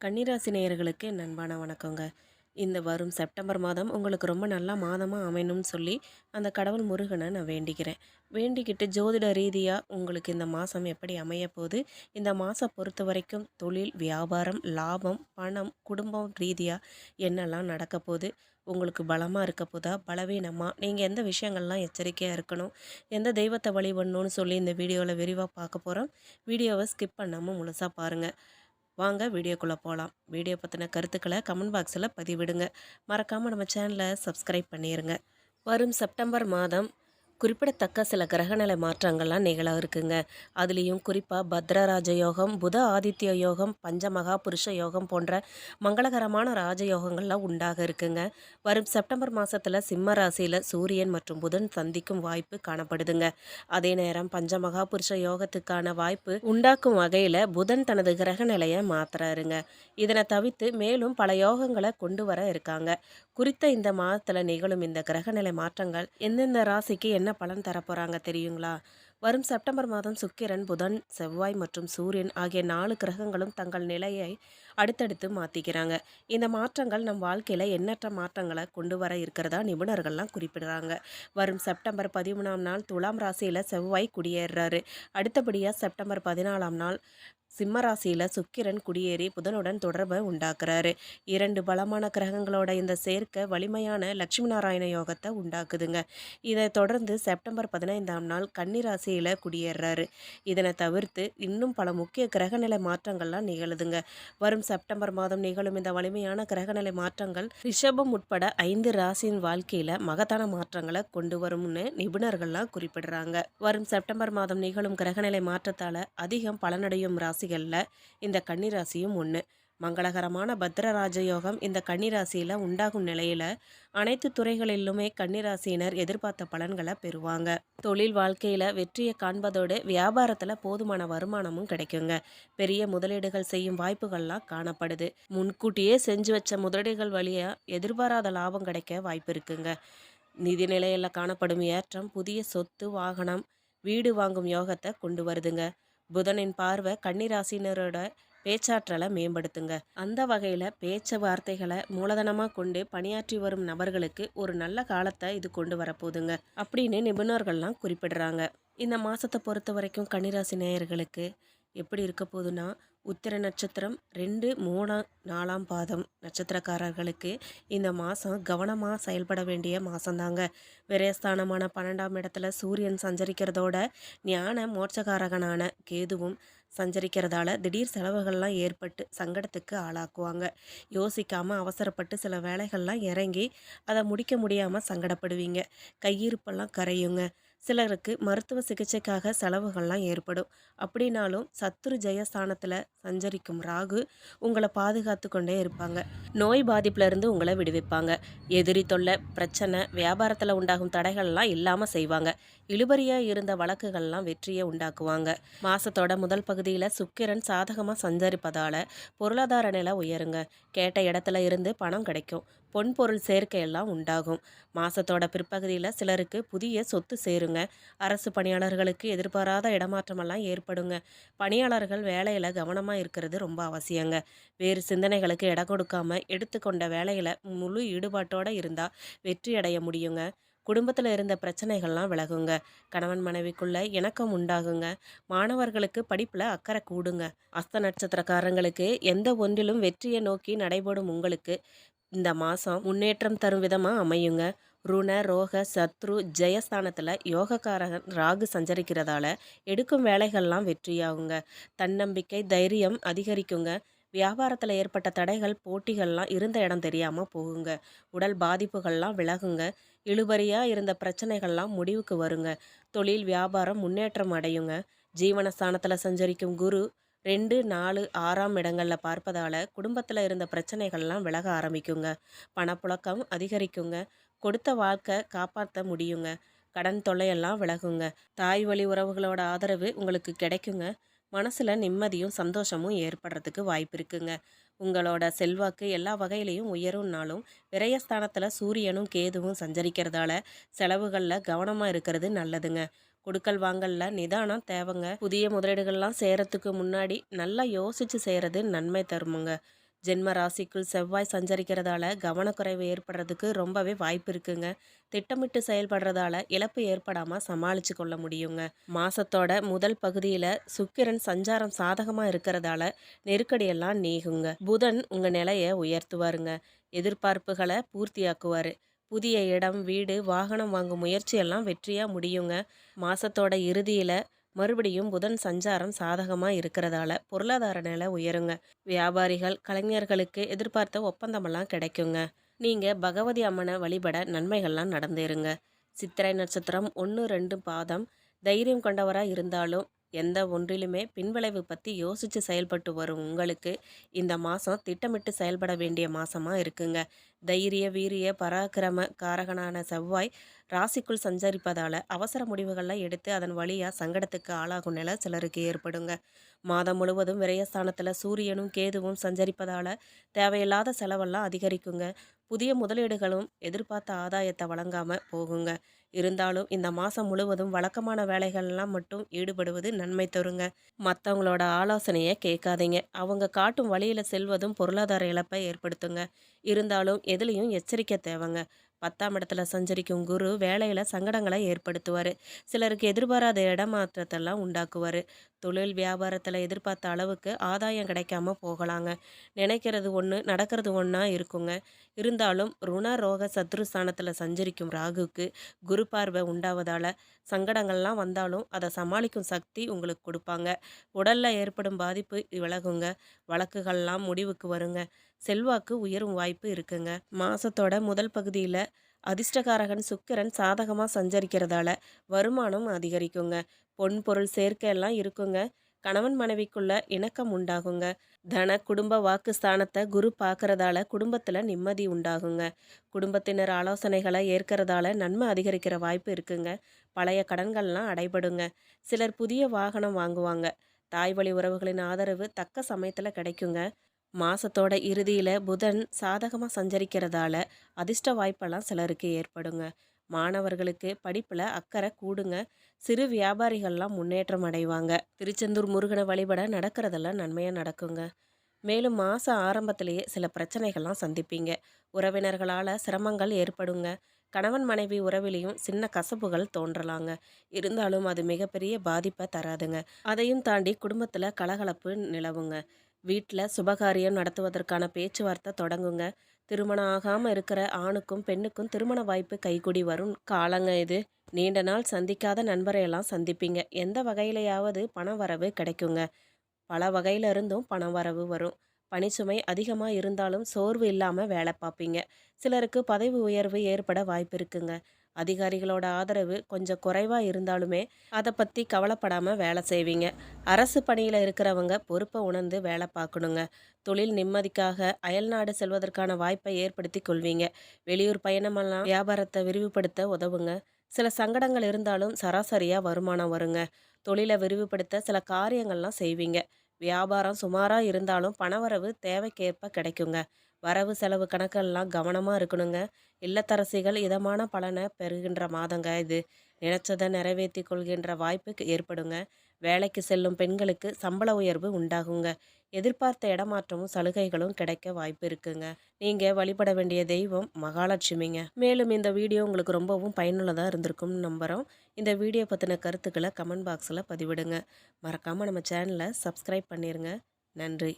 கன்னிராசி நேயர்களுக்கு நண்பான வணக்கங்க. இந்த வரும் செப்டம்பர் மாதம் உங்களுக்கு ரொம்ப நல்ல மாதமாக அமையணும்னு சொல்லி அந்த கடவுள் முருகனை நான் வேண்டிக்கிறேன். வேண்டிக்கிட்டு ஜோதிட ரீதியாக உங்களுக்கு இந்த மாதம் எப்படி அமைய போகுது இந்த மாதம் பொறுத்த வரைக்கும் தொழில் வியாபாரம் லாபம் பணம் குடும்பம் ரீதியாக என்னெல்லாம் நடக்க போகுது உங்களுக்கு பலமாக இருக்க போதா? பலவீனமாக நீங்கள் எந்த விஷயங்கள்லாம் எச்சரிக்கையாக இருக்கணும்? எந்த தெய்வத்தை வழிபடணும்னு சொல்லி இந்த வீடியோவில் விரிவாக பார்க்க போகிறோம் வீடியோவை ஸ்கிப் பண்ணாமல் முழுசாக பாருங்கள் வாங்க வீடியோக்குள்ளே போகலாம் வீடியோ பற்றின கருத்துக்களை கமெண்ட் பாக்ஸில் பதிவிடுங்க. மறக்காமல் நம்ம சேனலை சப்ஸ்கிரைப் பண்ணிடுங்க வரும் செப்டம்பர் மாதம் குறிப்பிடத்தக்க சில கிரகநிலை மாற்றங்கள்லாம் நிகழ இருக்குங்க அதுலேயும் குறிப்பாக பத்ரராஜ யோகம் புத ஆதித்ய யோகம் பஞ்சமகா புருஷ யோகம் போன்ற மங்களகரமான ராஜயோகங்கள்லாம் உண்டாக இருக்குங்க வரும் செப்டம்பர் மாதத்தில் சிம்ம ராசியில் சூரியன் மற்றும் புதன் சந்திக்கும் வாய்ப்பு காணப்படுதுங்க. அதே நேரம் பஞ்சமகா புருஷ யோகத்துக்கான வாய்ப்பு உண்டாக்கும் வகையில் புதன் தனது கிரக நிலையை மாத்துறாருங்க. இதனை தவிர்த்து மேலும் பல யோகங்களை கொண்டு வர இருக்காங்க. குறித்த இந்த மாதத்தில் நிகழும் இந்த கிரகநிலை மாற்றங்கள் எந்தெந்த ராசிக்கு என்ன பலன் தரப்போகிறாங்க தெரியுங்களா? வரும் செப்டம்பர் மாதம் சுக்கிரன் புதன் செவ்வாய் மற்றும் சூரியன் ஆகிய நாலு கிரகங்களும் தங்கள் நிலையை அடுத்தடுத்து மாற்றிக்கிறாங்க இந்த மாற்றங்கள் நம் வாழ்க்கையில் எண்ணற்ற மாற்றங்களை கொண்டு வர இருக்கிறதா நிபுணர்கள்லாம் குறிப்பிடுறாங்க. வரும் செப்டம்பர் பதிமூணாம் நாள் துலாம் ராசியில் செவ்வாய் குடியேறுறாரு. அடுத்தபடியாக செப்டம்பர் பதினாலாம் நாள் சிம்மராசியில் சுக்கிரன் குடியேறி புதனுடன் தொடர்பை உண்டாக்குறாரு. இரண்டு பலமான கிரகங்களோட இந்த சேர்க்கை வலிமையான லட்சுமி நாராயண யோகத்தை உண்டாக்குதுங்க. இதை தொடர்ந்து செப்டம்பர் பதினைந்தாம் நாள் ராசியில் குடியேறாரு. இதனை தவிர்த்து இன்னும் பல முக்கிய கிரகநிலை மாற்றங்கள்லாம் நிகழுதுங்க. வரும் செப்டம்பர் மாதம் நிகழும் இந்த வலிமையான கிரகநிலை மாற்றங்கள் ரிஷபம் உட்பட ஐந்து ராசியின் வாழ்க்கையில் மகத்தான மாற்றங்களை கொண்டு வரும்னு நிபுணர்கள்லாம் குறிப்பிடுறாங்க. வரும் செப்டம்பர் மாதம் நிகழும் கிரகநிலை மாற்றத்தால் அதிகம் பலனடையும் ராசிகளில் இந்த கன்னிராசியும் ஒன்று மங்களகரமான பத்ரராஜ யோகம் இந்த கன்னிராசியில் உண்டாகும் நிலையில் அனைத்து துறைகளிலுமே கன்னிராசியினர் எதிர்பார்த்த பலன்களை பெறுவாங்க. தொழில் வாழ்க்கையில் வெற்றியை காண்பதோடு வியாபாரத்தில் போதுமான வருமானமும் கிடைக்குங்க. பெரிய முதலீடுகள் செய்யும் வாய்ப்புகள்லாம் காணப்படுது. முன்கூட்டியே செஞ்சு வச்ச முதலீடுகள் வழியாக எதிர்பாராத லாபம் கிடைக்க வாய்ப்பு இருக்குங்க. நிதி நிலையில் காணப்படும் ஏற்றம் புதிய சொத்து வாகனம் வீடு வாங்கும் யோகத்தை கொண்டு வருதுங்க. புதனின் பார்வை கன்னிராசினரோட பேச்சாற்றலை மேம்படுத்துங்க. அந்த வகையில் பேச்சு வார்த்தைகளை மூலதனமாக கொண்டு பணியாற்றி வரும் நபர்களுக்கு ஒரு நல்ல காலத்தை இது கொண்டு வரப்போகுதுங்க. அப்படின்னு நிபுணர்கள்லாம் குறிப்பிடுறாங்க. இந்த மாதத்தை பொறுத்த வரைக்கும் கன்னிராசி நேயர்களுக்கு எப்படி இருக்க போகுதுன்னா உத்திர நட்சத்திரம் ரெண்டு மூணாம் நாலாம் பாதம் நட்சத்திரக்காரர்களுக்கு இந்த மாதம் கவனமாக செயல்பட வேண்டிய மாதந்தாங்க விரயஸ்தானமான பன்னெண்டாம் இடத்துல சூரியன் சஞ்சரிக்கிறதோட ஞான மோட்சகாரகனான கேதுவும் சஞ்சரிக்கிறதால திடீர் செலவுகள்லாம் ஏற்பட்டு சங்கடத்துக்கு ஆளாக்குவாங்க. யோசிக்காமல் அவசரப்பட்டு சில வேலைகள்லாம் இறங்கி அதை முடிக்க முடியாமல் சங்கடப்படுவீங்க. கையிருப்பெல்லாம் கரையுங்க. சிலருக்கு மருத்துவ சிகிச்சைக்காக செலவுகள்லாம் ஏற்படும். அப்படின்னாலும் சத்துரு ஜெயஸ்தானத்தில் சஞ்சரிக்கும் ராகு உங்களை பாதுகாத்து கொண்டே இருப்பாங்க. நோய் பாதிப்புலேருந்து உங்களை விடுவிப்பாங்க. எதிரி தொல்லை பிரச்சனை வியாபாரத்தில் உண்டாகும் தடைகள்லாம் இல்லாமல் செய்வாங்க. இழுபறியாக இருந்த வழக்குகள்லாம் வெற்றியை உண்டாக்குவாங்க. மாதத்தோட முதல் பகுதியில் சுக்கிரன் சாதகமாக சஞ்சரிப்பதால் பொருளாதார நிலை உயருங்க. கேட்ட இடத்துல இருந்து பணம் கிடைக்கும். பொன்பொருள் சேர்க்கையெல்லாம் உண்டாகும். மாதத்தோட பிற்பகுதியில் சிலருக்கு புதிய சொத்து சேருங்க. அரசு பணியாளர்களுக்கு எதிர்பாராத இடமாற்றமெல்லாம் ஏற்படுங்க. பணியாளர்கள் வேலையில் கவனமாக இருக்கிறது ரொம்ப அவசியங்க. வேறு சிந்தனைகளுக்கு இடம் கொடுக்காம எடுத்துக்கொண்ட வேலையில் முழு ஈடுபாட்டோடு இருந்தால் வெற்றி அடைய முடியுங்க. குடும்பத்தில் இருந்த பிரச்சனைகள்லாம் விலகுங்க. கணவன் மனைவிக்குள்ள இணக்கம் உண்டாகுங்க. மாணவர்களுக்கு படிப்பில் அக்கறை கூடுங்க. அஸ்த நட்சத்திரக்காரங்களுக்கு எந்த ஒன்றிலும் வெற்றியை நோக்கி நடைபெறும் உங்களுக்கு இந்த மாதம் முன்னேற்றம் தரும் விதமாக அமையுங்க. ருண ரோக சத்ரு ஜெயஸ்தானத்தில் யோகக்காரகன் ராகு சஞ்சரிக்கிறதால எடுக்கும் வேலைகள்லாம் வெற்றியாகுங்க. தன்னம்பிக்கை தைரியம் அதிகரிக்குங்க. வியாபாரத்தில் ஏற்பட்ட தடைகள் போட்டிகள்லாம் இருந்த இடம் தெரியாமல் போகுங்க. உடல் பாதிப்புகள்லாம் விலகுங்க. இழுபறியாக இருந்த பிரச்சனைகள்லாம் முடிவுக்கு வருங்க. தொழில் வியாபாரம் முன்னேற்றம் அடையுங்க. ஜீவனஸ்தானத்தில் சஞ்சரிக்கும் குரு ரெண்டு நாலு ஆறாம் இடங்களில் பார்ப்பதால் குடும்பத்தில் இருந்த பிரச்சனைகள்லாம் விலக ஆரம்பிக்குங்க. பணப்புழக்கம் அதிகரிக்குங்க. கொடுத்த வாழ்க்கை காப்பாற்ற முடியுங்க. கடன் தொல்லையெல்லாம் விலகுங்க. தாய் வழி உறவுகளோட ஆதரவு உங்களுக்கு கிடைக்குங்க. மனசில் நிம்மதியும் சந்தோஷமும் ஏற்படுறதுக்கு வாய்ப்பு இருக்குங்க. உங்களோட செல்வாக்கு எல்லா வகையிலையும் உயரும்னாலும் விரயஸ்தானத்தில் சூரியனும் கேதுவும் சஞ்சரிக்கிறதால செலவுகளில் கவனமாக இருக்கிறது நல்லதுங்க. கொடுக்கல் வாங்கல்ல. நிதானம் தேவைங்க. புதிய முதலீடுகள்லாம் செய்கிறதுக்கு முன்னாடி நல்லா யோசித்து செய்கிறது நன்மை தருமுங்க. ஜென்ம ராசிக்குள் செவ்வாய் சஞ்சரிக்கிறதால கவனக்குறைவு ஏற்படுறதுக்கு ரொம்பவே வாய்ப்பு இருக்குங்க. திட்டமிட்டு செயல்படுறதால இழப்பு ஏற்படாமல் சமாளித்து கொள்ள முடியுங்க. மாசத்தோட முதல் பகுதியில் சுக்கிரன் சஞ்சாரம் சாதகமாக இருக்கிறதால நெருக்கடியெல்லாம் நீங்குங்க புதன் உங்கள் நிலையை உயர்த்துவாருங்க. எதிர்பார்ப்புகளை பூர்த்தியாக்குவார். புதிய இடம் வீடு வாகனம் வாங்கும் முயற்சியெல்லாம் வெற்றியாக முடியுங்க. மாசத்தோட இறுதியில் மறுபடியும் புதன் சஞ்சாரம் சாதகமாக இருக்கிறதால பொருளாதார நிலை உயருங்க. வியாபாரிகள் கலைஞர்களுக்கு எதிர்பார்த்த ஒப்பந்தமெல்லாம் கிடைக்குங்க. நீங்கள் பகவதி அம்மனை வழிபட நன்மைகள்லாம் நடந்தேருங்க சித்திரை நட்சத்திரம் ஒன்று ரெண்டு பாதம் தைரியம் கொண்டவராக இருந்தாலும் எந்த ஒன்றிலுமே பின்விளைவு பற்றி யோசித்து செயல்பட்டு வரும் உங்களுக்கு. இந்த மாதம் திட்டமிட்டு செயல்பட வேண்டிய மாதமாக இருக்குங்க. தைரிய வீரிய பராக்கிரம காரகனான செவ்வாய் ராசிக்குள் சஞ்சரிப்பதால் அவசர முடிவுகள்லாம் எடுத்து அதன் வழியாக சங்கடத்துக்கு ஆளாகும் நிலை சிலருக்கு ஏற்படுங்க. மாதம் முழுவதும் விரயஸ்தானத்தில் சூரியனும் கேதுவும் சஞ்சரிப்பதால் தேவையில்லாத செலவெல்லாம் அதிகரிக்குங்க. புதிய முதலீடுகளும் எதிர்பார்த்த ஆதாயத்தை வழங்காமல் போகுங்க. இருந்தாலும் இந்த மாதம் முழுவதும் வழக்கமான வேலைகள்லாம் மட்டும் ஈடுபடுவது நன்மை தருங்க. மற்றவங்களோட ஆலோசனையை கேட்காதீங்க. அவங்க காட்டும் வழியில் செல்வதும் பொருளாதார இழப்பை ஏற்படுத்துங்க. இருந்தாலும் எதுலேயும் எச்சரிக்கை தேவைங்க. பத்தாம் இடத்துல சஞ்சரிக்கும் குரு வேலையில் சங்கடங்களை ஏற்படுத்துவார். சிலருக்கு எதிர்பாராத இடமாற்றத்தெல்லாம் உண்டாக்குவார். தொழில் வியாபாரத்தில் எதிர்பார்த்த அளவுக்கு ஆதாயம் கிடைக்காம போகலாங்க. நினைக்கிறது ஒன்று நடக்கிறது ஒன்றா இருக்குங்க. இருந்தாலும் ருண ரோக சத்ருஸ்தானத்தில் சஞ்சரிக்கும் ராகுக்கு குரு பார்வை உண்டாவதால் சங்கடங்கள்லாம் வந்தாலும் அதை சமாளிக்கும் சக்தி உங்களுக்கு கொடுப்பாங்க. உடலில் ஏற்படும் பாதிப்பு விலகுங்க. வழக்குகள்லாம் முடிவுக்கு வருங்க. செல்வாக்கு உயரும் வாய்ப்பு இருக்குங்க. மாதத்தோட முதல் பகுதியில் அதிர்ஷ்டகாரகன் சுக்கிரன் சாதகமாக சஞ்சரிக்கிறதால வருமானம் அதிகரிக்குங்க. பொன் பொருள் சேர்க்கையெல்லாம் இருக்குங்க. கணவன் மனைவிக்குள்ள இணக்கம் உண்டாகுங்க. தன குடும்ப வாக்கு ஸ்தானத்தை குரு பார்க்கறதால குடும்பத்தில் நிம்மதி உண்டாகுங்க. குடும்பத்தினர் ஆலோசனைகளை ஏற்கிறதால நன்மை அதிகரிக்கிற வாய்ப்பு இருக்குங்க. பழைய கடன்கள்லாம் அடைபடுங்க. சிலர் புதிய வாகனம் வாங்குவாங்க. தாய் வழி உறவுகளின் ஆதரவு தக்க சமயத்தில் கிடைக்குங்க. மாதத்தோட இறுதியில் புதன் சாதகமாக சஞ்சரிக்கிறதால அதிர்ஷ்ட வாய்ப்பெல்லாம் சிலருக்கு ஏற்படுங்க. மாணவர்களுக்கு படிப்பில் அக்கறை கூடுங்க. சிறு வியாபாரிகள்லாம் முன்னேற்றம் அடைவாங்க. திருச்செந்தூர் முருகனை வழிபட நடக்கிறதெல்லாம் நன்மையாக நடக்குங்க. மேலும் மாத ஆரம்பத்திலேயே சில பிரச்சனைகள்லாம் சந்திப்பீங்க. உறவினர்களால் சிரமங்கள் ஏற்படுங்க. கணவன் மனைவி உறவிலையும் சின்ன கசப்புகள் தோன்றலாங்க. இருந்தாலும் அது மிகப்பெரிய பாதிப்பை தராதுங்க. அதையும் தாண்டி குடும்பத்தில் கலகலப்பு நிலவுங்க. வீட்டில் சுபகாரியம் நடத்துவதற்கான பேச்சுவார்த்தை தொடங்குங்க. திருமணம் ஆகாமல் இருக்கிற ஆணுக்கும் பெண்ணுக்கும் திருமண வாய்ப்பு கைகூடி வரும் காலங்க இது. நீண்ட நாள் சந்திக்காத நண்பரையெல்லாம் சந்திப்பீங்க. எந்த வகையிலையாவது பண வரவு கிடைக்குங்க. பல வகையில இருந்தும் பண வரவு வரும். பணிச்சுமை அதிகமாக இருந்தாலும் சோர்வு இல்லாமல் வேலை பார்ப்பீங்க. சிலருக்கு பதவி உயர்வு ஏற்பட வாய்ப்பு இருக்குங்க. அதிகாரிகளோட ஆதரவு கொஞ்சம் குறைவாக இருந்தாலுமே அதை பற்றி கவலைப்படாமல் வேலை செய்வீங்க. அரசு பணியில் இருக்கிறவங்க பொறுப்பை உணர்ந்து வேலை பார்க்கணுங்க. தொழில் நிம்மதிக்காக அயல்நாடு செல்வதற்கான வாய்ப்பை ஏற்படுத்தி கொள்வீங்க. வெளியூர் பயணமெல்லாம் வியாபாரத்தை விரிவுபடுத்த உதவுங்க. சில சங்கடங்கள் இருந்தாலும் சராசரியாக வருமானம் வருங்க. தொழிலை விரிவுபடுத்த சில காரியங்கள்லாம் செய்வீங்க. வியாபாரம் சுமாராக இருந்தாலும் பணவரவு தேவைக்கேற்ப கிடைக்குங்க. வரவு செலவு கணக்கெல்லாம் கவனமாக இருக்கணுங்க. இல்லத்தரசிகள் இதமான பலனை பெறுகின்ற மாதங்க இது. நினைச்சதை நிறைவேற்றி கொள்கின்ற வாய்ப்பு ஏற்படுங்க. வேலைக்கு செல்லும் பெண்களுக்கு சம்பள உயர்வு உண்டாகுங்க. எதிர்பார்த்த இடமாற்றமும் சலுகைகளும் கிடைக்க வாய்ப்பு இருக்குங்க. நீங்கள் வழிபட வேண்டிய தெய்வம் மகாலட்சுமிங்க. மேலும் இந்த வீடியோ உங்களுக்கு ரொம்பவும் பயனுள்ளதாக இருந்திருக்கும்னு நம்புகிறோம் இந்த வீடியோ பற்றின கருத்துக்களை கமெண்ட் பாக்ஸில் பதிவிடுங்க. மறக்காமல் நம்ம சேனலை சப்ஸ்கிரைப் பண்ணிடுங்க நன்றி.